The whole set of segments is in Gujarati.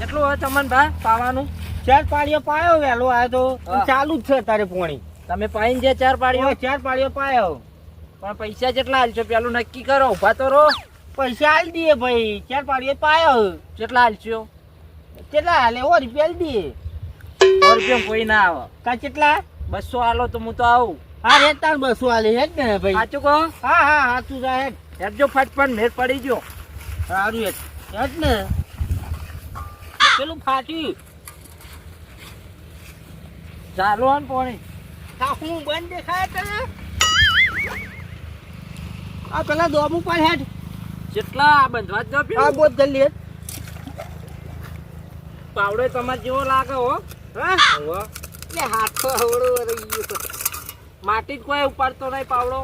કેટલું હોય તમને ભાઈ પાવાનું? ચાર પાડીઓ પાયો વહેલો આવ્યો તો. ચાલુ જ છે તારે પોણી. તમે પાઈને જે ચાર પાડીઓ ચાર પાડીઓ પાયો. પણ પૈસા જેટલા હાલશો પેલું નક્કી કરો ઊભા તો રહો. પૈસા હાલ દઈએ ભાઈ. ચાર પાડીઓ પાયો. કેટલા હાલશો? કેટલા હાલે ઓ રૂપિયા દઈએ. સો રૂપિયા કોઈ ના આવે. કા કેટલા બસો હાલો તો હું તો આવું. હા રે તાર બસો હાલે હેડ ને ભાઈ. સાચું કહો? હા હા હા હેડ. હેડ જો ફટફટ મેળ પડી ગયો. સારું હેડ. હેડ ને. પેલું ફાટ્યું ચાલુ ને પાણી. આ હું બંધ દેખાય તને આ પેલા દોમું પણ હેઠ. કેટલા આ બંધવા જ દો પેલું. બોધ જલ્દી પાવડો તમારે જેવો લાગે હો. હા? એટલે હાથો આવડો રહી ગયો માટી જ કોઈ ઉપાડતો નહીં પાવડો.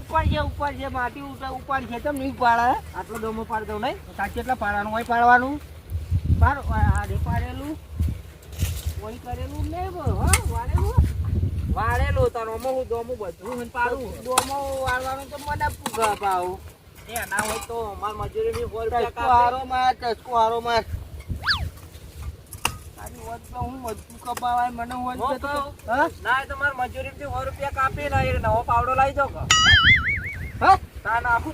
ઉપર છે ઉપર છે માટી ઉપર ઉપર છે તમને નહીં પાડે આટલો દોમો પાડ દઉં નહીં. સાચી એટલા પાડવાનું હોય પાડવાનું. પાડ આડે પાડેલું કોઈ કરેલું નહીં હા વાળેલું વાળેલું તારો હું દોમું બધું હું પાડું ડોમો વાળવાનું તો મને પૂગા પાવ એ ના હોય તો માર મજૂરીની ટસકો કાપે. હારો માર ટસકો હારો માર.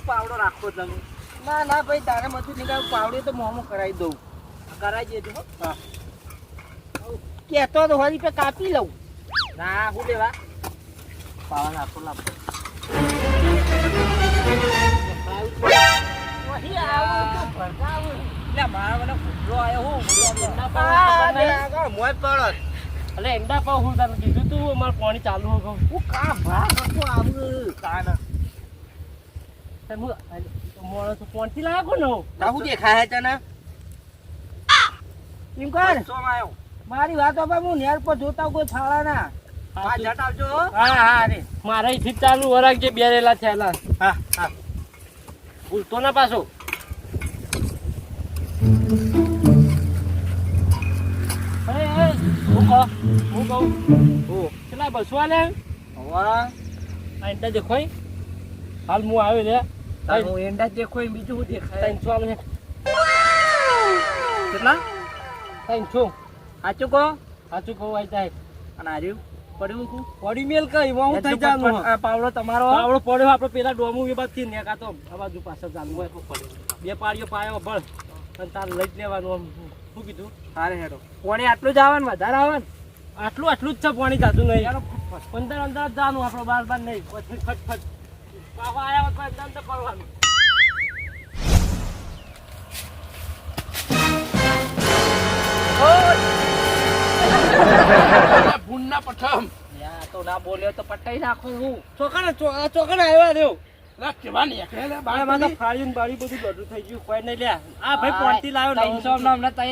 પાવડો રાખો તમે ના ના ભાઈ તારે મતું નીકળ પાવડે તો મોમો કરાવી દઉં. કરાઈ દેજો હો. હા. કહેતો તો હરી પે કાપી લઉં. ના હું લેવા? પાવા નાખો લાવો વહી તો ભરગાવું. એટલે મારા મને ફૂટલો આવ્યો હું. એંડા આ બે પાવ આગળ મોય પડત. એટલે એંડા પાવ હું તને કીધું તું મારે પાણી ચાલુ હો હું કા ભા કશું આવું. કાના મોડો તો પોણથી લાગો ને આવું દેખાય તને? એમ કર. સોમ આવ્યો મારી વાત પર હું નેર પર જોતા કોઈ થાળા ના હા જટ આવજો હા. હા રે. મારા અહીંથી ચાલુ વરાગ જે બેરેલા થયેલા હા હા. ભૂલતો ના પાછો. હું કહું, હું. કેટલા બસો આલે? વાહ આ એંડા દેખોય? હાલ હું આવ્યો રે હું એંડા દેખોય બીજું શું દેખાય? ત્રણસો આલે. છે. કેટલા ત્રણસો સાચું કહો? સાચું કહું આઈ જાય. અને હાર્યું પડ્યું પડી મેલ કઈ હું થઈ પાવડો તમારો પાવડો પડ્યો આપણે પેલા ડોમું એ બાદથી નેકાતો આ બાજુ પાછળ ચાલુ. હોય બે પાડીઓ પાયો બળ અને તારે લઈ જ લેવાનું આમ. શું કીધું? હારે હેડો. પોણી આટલું જ આવે ને વધારે આવે ને આટલું આટલું જ છે પોણી જાતું નહીં. પંદર અંદર જવાનું આપણે બાર બાર નહીં. પછી ફટ ફટ પાવા આવ્યા અંદર પડવાનું.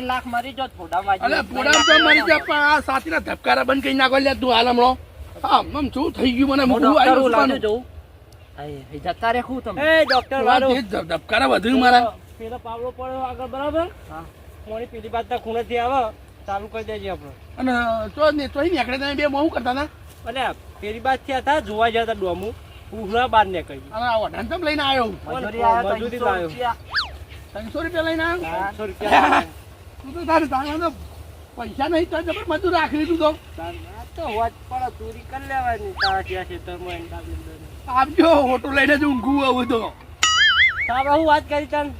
લાખ મરી જો થોડા અલે પોડામ તો મરી ગયા પણ આ સાતીના ધબકારા બંધ કરી નાખો લે તું હાલ હમણો. હા શું થઈ ગયું મને? આવ્યું ઉસવાનું. જતા રે શું તમે. એ ડોક્ટર તે ધબકારા વધુ મારા. પેલો પાવડો પડ્યો આગળ બરાબર? હા. મોડી પેલી બાજુ ખૂણેથી આવે ચાલુ કરી દેજે આપણે. અને તો ને તોય નીકળે તમે બે મોં કરતા ના અને પેલી બાદથી હતા જોવા જતા ડોમુ ઉહના બાર ને કહી અને આ વઢાણ લઈને આવ્યો મજૂરી આવ્યા ત્રણસો રૂપિયા. લઈને આવ્યો ત્રણસો રૂપિયા તું તો તારે તારે પૈસા નહીં તો જબર મજૂર રાખી લીધું તો. હોત પણ ચોરી કરી લેવાની તારા ત્યાં આપજો હોટો લઈને જ ઊંઘું આવું તો. તારે હું વાત કરી તને?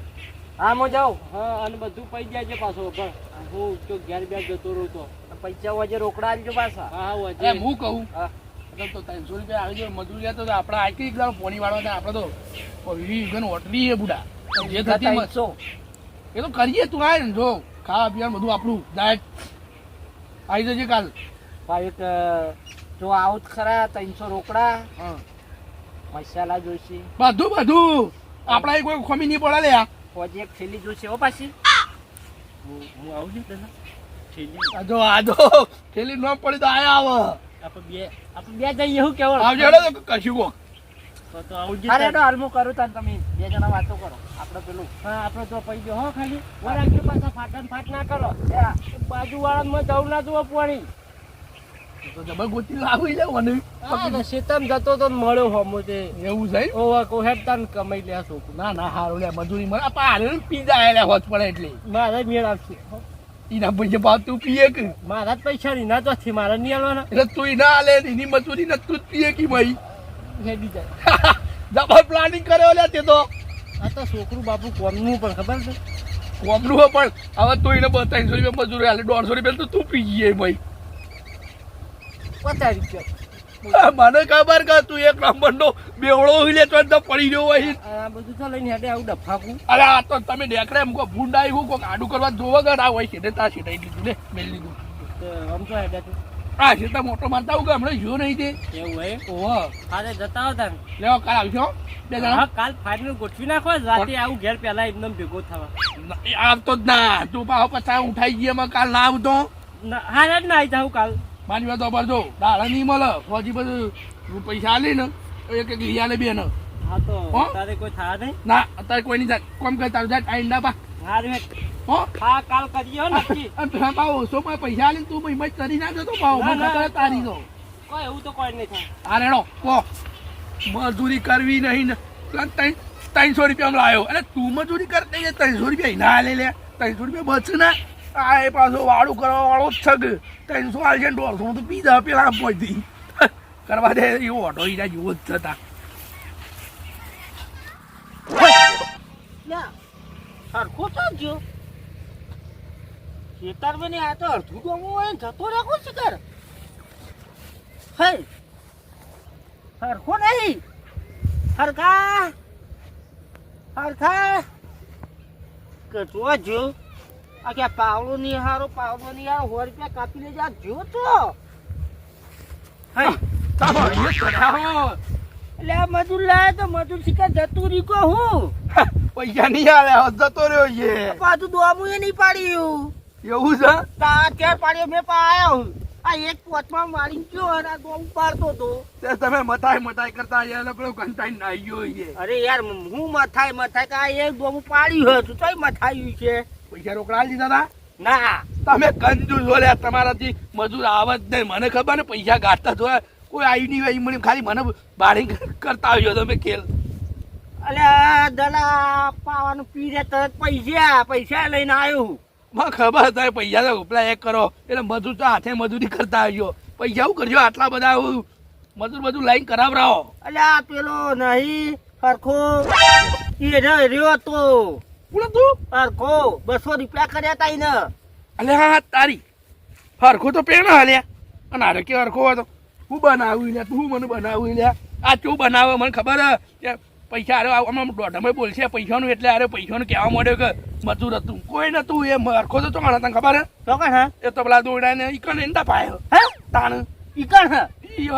હા હું જાઉં. હા અને બધું પૈ જાય છે પાછો પણ હું તો ઘેર બેર જતો રહું તો. પૈસા વજે રોકડા આવજો પાછા. હા વજે હું કહું. હા. તો ત્રણસો રૂપિયા આવી જાય મજૂરી ગયા તો આપણે આખી એક દાડો પોણી વાળવા હતા આપણે તો વીસ વીઘાનું હોટલી એ બુડા. જે થતી. એ તો કરીએ તું આય જો. ખાવા પીવાનું બધું આપણું. ડાયટ આવી જજે કાલ. ભાઈ એક જો આવું ખરા ત્રણસો રોકડા. હા. મસાલા જોઈશે. બધું બધું. આપણા એક કોઈ ખમી નહીં પડે લે આ. એક થેલી જોશે હો પાછી. હું હું આવું છું તને? થેલી. આજો આજો થેલી ન પડી તો આયા આવો. આપણે બે આપણે બે જઈએ એવું કેવો આવજો હેડો તો કશું કો તો તો આવું જ અરે તો હાલ હું કરું તાન તમે. બે જણા વાતો કરો. આપણે પેલું. હા આપણે તો પૈ ગયો હો ખાલી. વરાગ્યો પાછા ફાટન ફાટ ના કરો. બાજુ વાળામાં જવું ના જુઓ પાણી. શેતામ જતો તો મળ્યો હોમો તે એવું છે ઓવા કો હેડતાન કમાઈ લે છોકરું ના ના હારું લે મજૂરી મળે. પાડે પીઝા આયેલા હોત પડે એટલે. મારે મેળ આવશે. એના પૈસા ભાવ તું પીએ કે મારા જ પૈસા ની ના તો મારા નહીં આલવાના એટલે તું ના આલે એની મજૂરી ને તું પીએ કે ભાઈ. હેડી જાય જબર પ્લાનિંગ કર્યો લે તે તો. આ તો છોકરું બાપુ કોમનું પણ ખબર છે. કોમનું પણ હવે તું એને બતાવીસો રૂપિયા મજૂરી હાલે દોઢસો રૂપિયા તો તું પી ગઈ ભાઈ. પચાસ રૂપિયા મને ખબર કે તું એક નંબર નો બેવડો લે તો પડી ગયો હોય આ બધું તો લઈને હેડે આવું ડફાકું. અરે આ તો તમે દેખરે એમ કો ભૂંડાઈ આવ્યું કોક આડું કરવા જોવા ગડા આ હોય છે ને તા સીટાઈ લીધું લે મેલ લીધું. તો આમ તો હેડે તું આ સીટા મોટો મારતા હું કે હમણાં જો નહીં તે. એવું હોય? ઓહો. આજે જતા હો તમે લેવો કાલ આવજો બે જણા. કાલ ફાઇનલ ગોઠવી નાખો રાતે આવું ઘેર પહેલા એકદમ ભેગો થવા. આવતો જ ના તું પાછો પચાસ ઉઠાઈ એમાં કાલ ના આવતો. ના હા જ ના આવી જાઉં કાલ. મારી વાત પર જો દાડા નહીં મળે. ફોજી બધું પૈસા આલી ને એક એક લીયા લે બે ને હા તો તારે કોઈ થા નહીં? ના અત્યારે કોઈ નહીં થાય. કોમ કર તારું જાય આઈંડા પા. હા રે. હો? હા કાલ કરીએ હો નક્કી. અને પાવ પૈસા આલી તું મહિમત કરી નાખજો તો પાવ ના, મને ના. તારી તો. કોઈ એવું તો કોઈ નહીં થાય. આ રેડો કો. મજૂરી કરવી નહીં ને. ત્રણ ત્રણસો રૂપિયા લાવ્યો અને તું મજૂરી કરતી ત્રણસો રૂપિયા ના લે લે. ત્રણસો રૂપિયા બચ ને આ એ પાછો વાળું કરવા વાળો જ છગ. ત્રણસો આલશે દોઢસો તો પીધા પેલા પહોંચી કરવા દે એવો ઓટો ઈરા જેવો જ થતા હે નહીં. હરખા હરખા. કચવા જો. આ કે પાવડો નહીં હારો પાવડો નહીં હારો સો રૂપિયા કાપી લેજે આ જો તો. હે એ. એટલે આ મજૂર લાવે તો મજૂર શિકાર જતું રીકો હું? પૈસા નહીં આલે હવે જતો રહ્યો છે. પાછું દોમું એ નહીં પાડ્યું. એવું છે? તા ચાર પાડ્યો મેં પાયો આ એક પોચમાં મારી ગયો અને આ દોમ પાડતો તો તે તમે મથાઈ મથાઈ કરતા યાર પેલો કંટાઈ નાઈ ગયો છે. અરે યાર હું મથાઈ મથાઈ કે એક દોમ પાડ્યું હતું તોય મથાયું છે. પૈસા રોકડા દીધા હતા ના. તમે કંજૂસ બોલ્યા તમારાથી મજૂર આવત નહીં. મને ખબર ને પૈસા ગાંઠતા જોયા. કોઈ આવી નહીં આવી મળી ખાલી મને બાળી કરતા આવ્યો તમે ખેલ. અલે દલા પાવાનું પી રે તરત પૈસા. પૈસા લઈને આવ્યો મને ખબર તમે પૈસા તો ઉપલા એક કરો. એટલે મજૂર તો હાથે મજૂરી કરતા આવ્યો પૈસા શું કરજો? આટલા બધા મજૂર બધું લાઈન કરાવરાવો અલે આ પેલો નહીં સરખો. એ રહ્યો તો. બોલો તું. હરખો બસો રૂપિયા કર્યા તા એને અલે હા તારી. હરખો તો પેણ હાલ્યા અને હારે કે હરખો હતો હું બનાવું લે તું મને બનાવું લે આ તું બનાવે મને ખબર કે પૈસા અરે આમ દોઢમે બોલશે પૈસાનું એટલે અરે પૈસાનું કહેવા માંડ્યો કે મજૂર હતું. કોઈ નતું એ હરખો તો ચોકણ તને ખબર હે? હા? એ તો પેલા દોડાને ઈકણ એંડા પાયો હે? તાણ. ઈકણ હા? ઈ હ.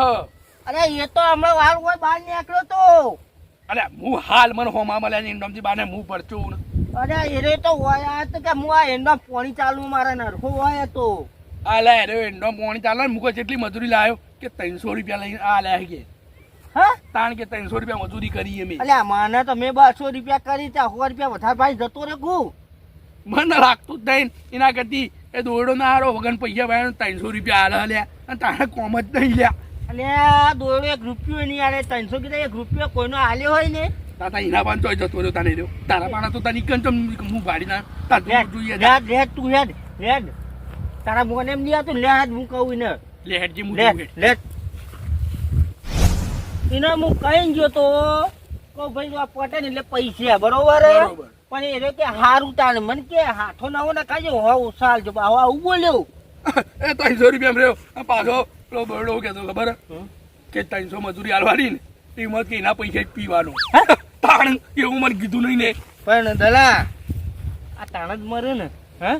અરે એ તો હમણાં વાર હોય બહાર નીકળ્યો તો. અરે હું હાલ મને હોમા મળ્યા ઇન્ડમથી બાને હું ને. અરે એરે તો હોય તો કે હું આ એમના પોણી ચાલુ મારા નરખો હોય તો. આ લે અરે ઇન્ડો પોણી ચાલે મૂકો જેટલી મજૂરી લાવ્યો કે ત્રણસો રૂપિયા લઈને આ લે કે. હા? તાણ કે ત્રણસો રૂપિયા મજૂરી કરી અમે. અલ્યા મને તો મેં બસો રૂપિયા કરી ત્યાં સો રૂપિયા વધારે ભાઈ જતો રે ગુ મને લાગતું જ નહીં. એના કરતી એ દોરડો ના હારો વગન પૈસા ભાઈ ત્રણસો રૂપિયા આલે લ્યા. અને તારે કોમ જ નહીં લ્યા. અલ્યા દોડો એક રૂપિયો નહીં આલે ત્રણસો કીધા એક રૂપિયો કોઈનો આલ્યો હોય ને? તાતા એના પાન જોઈ જતો રહ્યો તાને રહ્યો. તારા પાણા તો તારી કંચમ હું ભાડી ના તા તું જોઈએ. રેડ રેડ તું રેડ રેડ. તારા મોને એમ નહીં આવતું લે હું કહું ને લે હેડજી હું લેટ. એને હું કઈ ગયો તો કહું ભાઈ આ પટે ને એટલે પૈસા બરોબર? પણ એ કે હારું તાને મને કે હાથો નવો ને કાજે હોવ સાલ જો આવો આવું બોલ્યો. એ ત્રણસો રૂપિયા રહ્યો. પાછો પેલો બરડો કેતો ખબર? કે ત્રણસો મજૂરી આલવાની ને. એમાં કે એના પૈસા જ પીવાનું? તાણ એવું મને કીધું નહીં ને. પણ દલા આ તાણ જ મરે ને હે?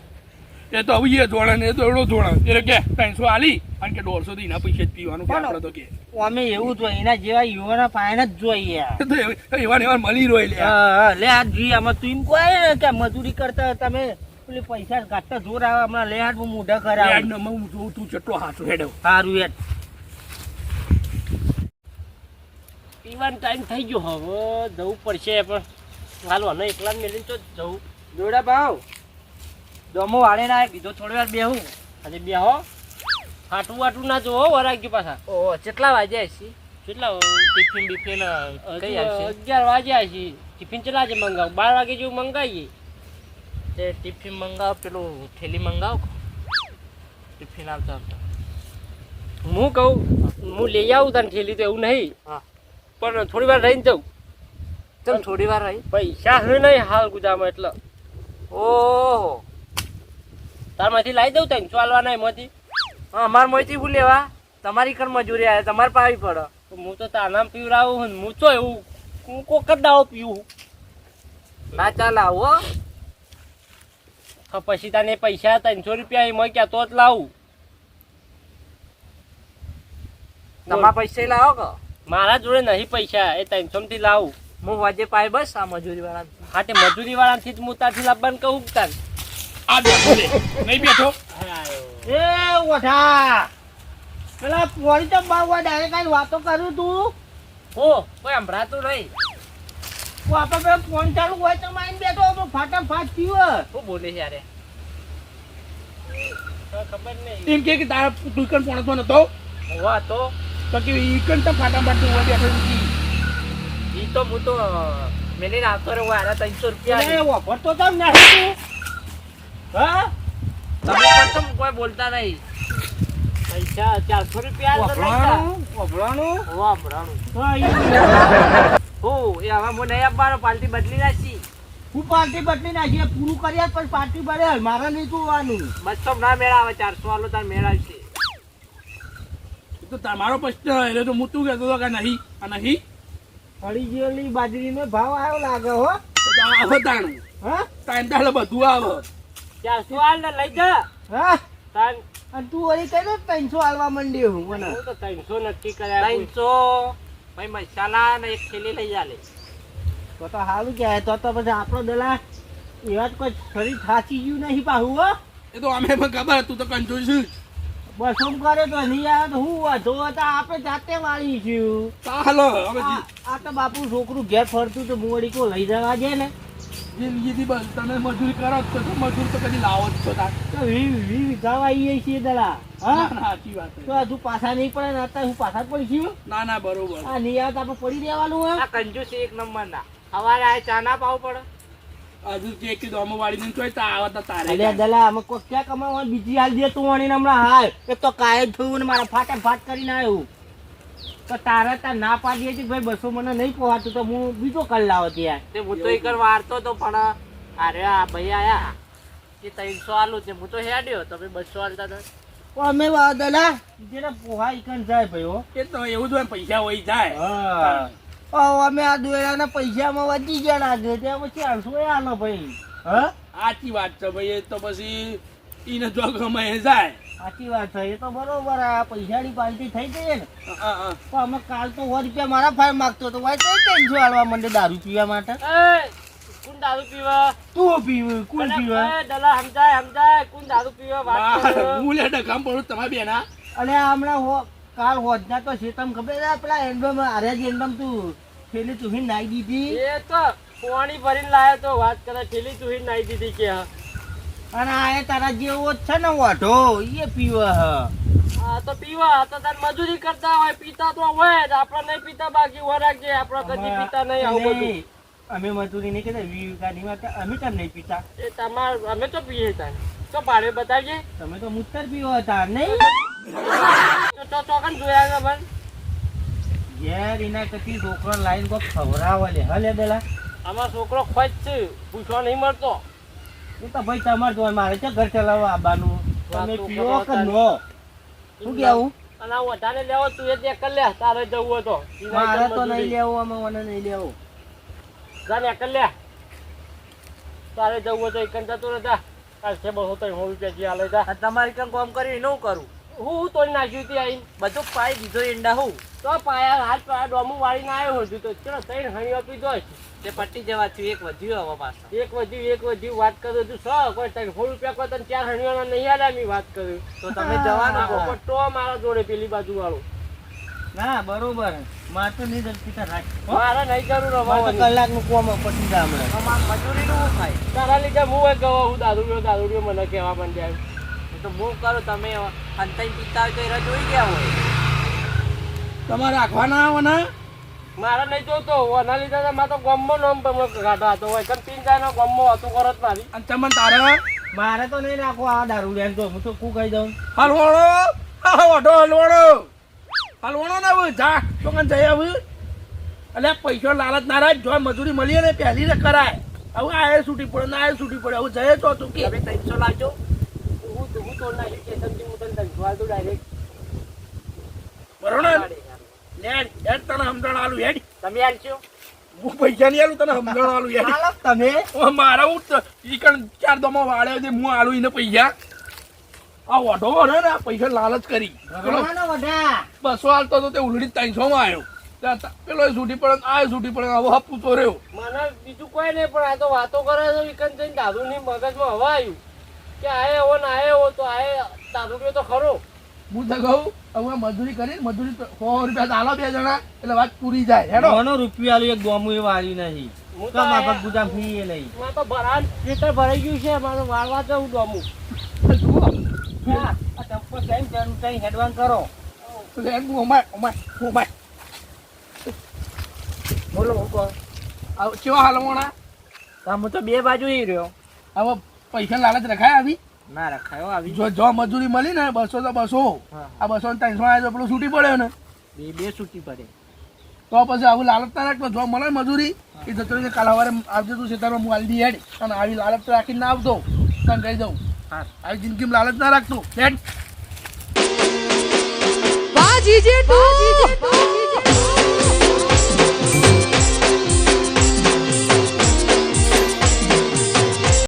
એ તો હવે એ જોડે ને એ તો એવડો જોડે એટલે કે ત્રણસો આલી અને કે દોઢસો થી એના પૈસા જ પીવાનું કે પણ- આપણે તો કે. અમે એવું જોઈએ એના જેવા યુવાના પાયણ જ જોઈએ. તો એવા- એવા મળી રહ્યો લે હા, હા, લે આ જી આમાં તું એમ કહે કે મજૂરી કરતા તમે પેલી પૈસા ગાંઠતા જોર આવે હમણાં લે હાથ મોઢા કરાવ હું જોઉં તું ચટલો હાથ હેડો. સારું યાર પીવાનો ટાઈમ થઈ ગયો. હવે જવું પડશે પણ હાલો અને એકલા મેલીને તો જવું. જોડા ભાવ. દમો વાળે ના કીધો થોડી વાર બેહું. આજે બે હો ફાટું વાટું ના જોવો વરાગ્યો પાછા. ઓહો કેટલા વાગ્યા છે કેટલા ટિફિન બિફિન કઈ આવશે અગિયાર વાગ્યા છે ટિફિન ચલા છે મંગાવ? બાર વાગે જેવું મંગાવીએ તે ટિફિન મંગાવ પેલું થેલી મંગાવ. ટિફિન આવતા આવતા હું કહું હું લઈ આવું તને થેલી તો એવું નહીં. હા. પણ થોડી વાર રહીને જાઉં. તમે થોડી વાર રહી. પૈસા હે નહીં હાલ ગુજામાં એટલે. ઓહો. તારમાંથી લાવી દઉં તને ચાલવાના એમાંથી હા અમાર મોયથી શું લેવા? તમારી કર મજૂરી આવે તમારે પાવી પડે. તો હું તો તાનામ પીવડાવું હું હું તો એવું હું કોક દાવો પીવું ના ચાલ આવો. પછી તને પૈસા ત્રણસો રૂપિયા એ ક્યાં તો જ લાવું. તમારા પૈસા લાવો કે? મારા જોડે નહીં પૈસા એ ત્રણસો થી લાવું. હું વાજે પાય બસ આ મજૂરી વાળા હા તે મજૂરી વાળાથી જ હું તારથી લાવવાનું કહું તાર. આ બેઠો લે નહીં બેઠો? એ ઓઠા પેલા પોળી તો બાવા ડાયરેક્ટ આઈને વાતો કરું તું. હો કોઈ સંભળાતું નહીં. તું આપણે પેલો ફોન ચાલુ હોય તો માઈને બેઠો તો ફાટાફાટ પીવો શું બોલે છે યાર ખબર નહીં એમ કે તારા દુકાન ઈકન પોણતો નતો? હોવા તો. તો કે ઈકન તો ફાટાફાટી હોય બેઠો ઈ. તો હું તો મેલીને આવતો રહ્યો આરા ત્રણસો એ રૂપિયા વાપરતો તો નહીં તું. હા? તમે પણ તો કોઈ બોલતા નહીં. પૈસા ચારસો રૂપિયા હોવા ભરાણું હા એ હવે હું નહીં આપવાનો પાલટી બદલી નાખી. હું પાર્ટી બદલી નાખીએ પૂરું કર્યા પછી પાર્ટી બદલે. મારા નહીં જોવાનું બસો ના મેળા આવે ચારસો વાળો તાર મેળા આવશે. એ તો તમારો પ્રશ્ન એટલે તો હું તું કહેતો હતો કે નહીં આ નહીં. ફળી ગયેલી બાજરીનો ભાવ આવ્યો લાગે હો? આવો તાણું. હા? તાણ તાણ બધું આવે. ચારસો હાલ ને? લઈ જા. હા? અને તું વળી કઈ ત્રણસો હાલવા માંડી હું મને? તો ત્રણસો નક્કી કર્યા ત્રણસો? ભાઈ મસાલા ને એક થેલી લઈ જા લે તો તો સારું કહેવાય તો તો પછી આપણો દલા એવા જ કોઈ શરીર થાચી ગયું નહીં પાહું હો. એ તો અમે પણ ખબર તું તો કંજોઈ છું. બસ શું કરે તો નહીં આવે તો હું વાંધો હતા આપણે જાતે વાળી છું. ચાલો હવે આ તો બાપુ છોકરું ઘેર ફરતું તો મોડી કો લઈ જવા દે ને. જિંદગીથી બસ તમે મજૂરી કરો છો તો મજૂર તો કદી લાવો જ છો તો. વી વી વિધાવા આવીએ છીએ દલા હા? સાચી વાત તો હજુ પાછા નહીં પડે ને અત્યારે હું પાછા પડી ગયું ના ના બરોબર. આ નહીં આવે તો આપણે પડી રહેવાનું હે આ કંજૂસ એક નંબરના. સવારે આ ચા ના પાવ પડે. હજુ જે કે દોમો વાળીને ચોય તા આવતા તો તારે અલ્યા દલા અમે કોક ક્યાં કમાવા બીજી હાલ દે તું વણીને હમણાં હાલ. એક તો કાય થયું ને મારા ફાટે ફાટ કરીને આવ્યું તો તારે તાર ના પાડીએ છે ભાઈ બસો મને નહીં પહોંચતું તો હું બીજો કર લાવો ત્યાં. તે હું તો એક વારતો તો પણ અરે આ ભાઈ આયા. એ ત્રણસો આલું છે. હું તો હેડ્યો. તમે બસો આલતા હતા અમે વા દલા જેને પોહા ઈકન જાય ભાઈ હો. એ તો એવું જ હોય પૈસા હોય જાય. હા. અમે આ દોયરાના પૈસામાં વધી ગયા લાગે ત્યાં પછી આઠસો એ આલો ભાઈ? હા? સાચી વાત છે ભાઈ એ તો પછી ઈને જો ગમે જાય. સાચી વાત છે એ તો બરોબર આ પૈસાની પાર્ટી થઈ ગઈ ને. હા, હા. પણ અમે કાલ તો સો રૂપિયા મારા ફાઈલ માગતો હતો. ભાઈ કઈ ટેન્શન હાલવા માંડે દારૂ પીવા માટે. કોણ દારૂ પીવા? તું પીવું કોણ પીવા? દલા સમજાય સમજાય કોણ દારૂ પીવા? વાત હું લે ડકામ પડું તમારે બેના. અને હમણાં હો કાલ હોજના તો શેતમ ખબર છે પેલા એન્ડમ અરે જ એન્ડમ તું પેલી તું નાઈ દીધી? એ તો પાણી ભરીને લાયો તો વાત કરે થેલી તું નાઈ દીધી કે અને આ એ તારા જેવો જ છે ને વાઢો એ પીવા હ. આ તો પીવા આ તો તાર મજૂરી કરતા હોય પીતા તો હોય જ આપણે નહીં પીતા બાકી હોય રાખજે આપણે કદી પીતા નહીં આવું બધું. અમે- મજૂરી નહીં કરતા વિવેકાની વાત અમે કેમ નહીં પીતા. એ તમાર અમે તો પીએ તાર. તો ભાડે બતાવજે. તમે તો મુત્તર પીવો હતા નહીં? તો તો ચોકન જોયા ખબર ઘેર એના કતી છોકરો લાઈન કોક ખવરાવે લે. હલે દેલા આમાં છોકરો ખોજ છે પૂછવા નહીં મળતો. એ તો ભાઈ તમારે મારે છે ઘર ચલાવવા આવવાનું. તમે વાતો કે નો શું કેવું અને આ વધારે લેવો તું એ તે કર લે તારે જવું હોય તો. મારે તો નહીં લેવું આમાં મને નહીં લેવું. જાને કર લે. તારે જવું હોય તો એકન જતો રહેતા. કાલ છે બસો ત્રણ રૂપિયા જે હાલે તમારી કામ કામ કરી નું કરું? હું તોડી નાખ્યું ત્યાં આઈને બધું પાઈ દીધો ઈંડા હું. તો પાયા હાથ પાયા ડોમું વાળીને આવ્યો હતું તો ચલો ત્રણ હણી આપી દો. તે પટ્ટી જવા થયું એક વધ્યું હવે પાછો. એક વધ્યું એક વધ્યું વાત કરું તું સો કોઈ ત્રણસો રૂપિયા કોઈ તને ચાર હણીઓના નહીં આલ્યા મેં વાત કર્યું તો તમે જવાનું પણ તો મારા જોડે પેલી બાજુ વાળો ના બરોબર. મારે તો નહીં દર્શિતા રાખ મારે નહીં જરૂર મારે કલાકનું કોમ પટી જાય હમણાં મજૂરી નું થાય? તારા લીધે હું એ ગયો હું દારૂડિયો દારૂડિયો મને કહેવા માંડ્યા તો હું કરો તમે અંતાઈ પિતા હોય તો એરા જોઈ ગયા હોય. તમારે રાખવાના આવે મારા નહીં જોતો ઓના લીધે તો તો ગમમાં નામ ગાઢો હતો. હોય કેમ પીન જાય ગમમાં હતું કરત મારી. અને તમને તારે? મારે તો નહીં રાખો આ દારૂ લેન તો હું તો કું કહી દઉં? હલવાણો હા ઓઢો હલવાણો હલવાણો ને હવે જા તો કન જઈ હવે એટલે પૈસો લાલચ ના રાખ જો મજૂરી મળીએ ને પહેલી ને કરાય. હવે આ છૂટી પડે ના આયે છૂટી પડે. હવે જઈએ તો તું કે. ત્રણસો લાવજો. હું હું તો હું તને ત્રણસો આલતો ડાયરેક્ટ બરોબર ને હેડ તને સમજણ આલું હેડ. તમે આલશો હું પૈસા નહીં આલું તને સમજણ આલું હેડ. તમે? મારા હું તો ચાર દમો વાળે દે હું આલું એને પૈસા. આ ઓઢો ને ને પૈસા લાલચ કરી. વઢા. બસો હાલતો તો તે ઉલડી ત્રણસો માં આવ્યો. પેલો છૂટી પડે આ છૂટી પડે હવે હપ્પુ તો રહ્યો. મને બીજું કોઈ નહીં પણ આ તો વાતો કરે છે વિકન જઈને દાદુ ની મગજમાં હવા આવ્યું. કે આયે એવો ના આયે એવો તો આયે પીવો તો ખરો. હું તો કહું હવે મજૂરી કરી મજૂરી તો સો રૂપિયા તો આલો બે જણા એટલે વાત પૂરી જાય. હેડો. ઘણો રૂપિયા આલું એક ગોમું એ વાળી નહીં. હું તો તો મારા ગુદામ નહીં મારે તો ભરાન ખેતર ભરાઈ ગયું છે મારે વાળવા જવું ડોમું હા, આ ટપ્પો જઈને હેડવાન કરો. લે હું અમાય અમાય બોલો હું કહું. કેવા હાલવાના તમે તો બે બાજુ ઈ રહ્યો. હવે પૈસા લાલચ રખાય આવી? ના રખાયો આવી. જો જો મજૂરી મળી ને બસો તો બસો. હા. આ બસો ને ત્રણસો આવ્યો તો પેલું છૂટી પડ્યો ને. બે બે છૂટી પડે. તો પછી આવું લાલચ ના રાખતો. જો મળે મજૂરી એ જતો રહીને કાલ સવારે આવજો તું ખેતરમાં હું આલી હેડ. અને આવી લાલચ તો રાખીને ના આવતો. તને કહી દઉં. હા. આવી જિંદગીમાં લાલચ ના રાખતો. હેડ. વાહ જે તું.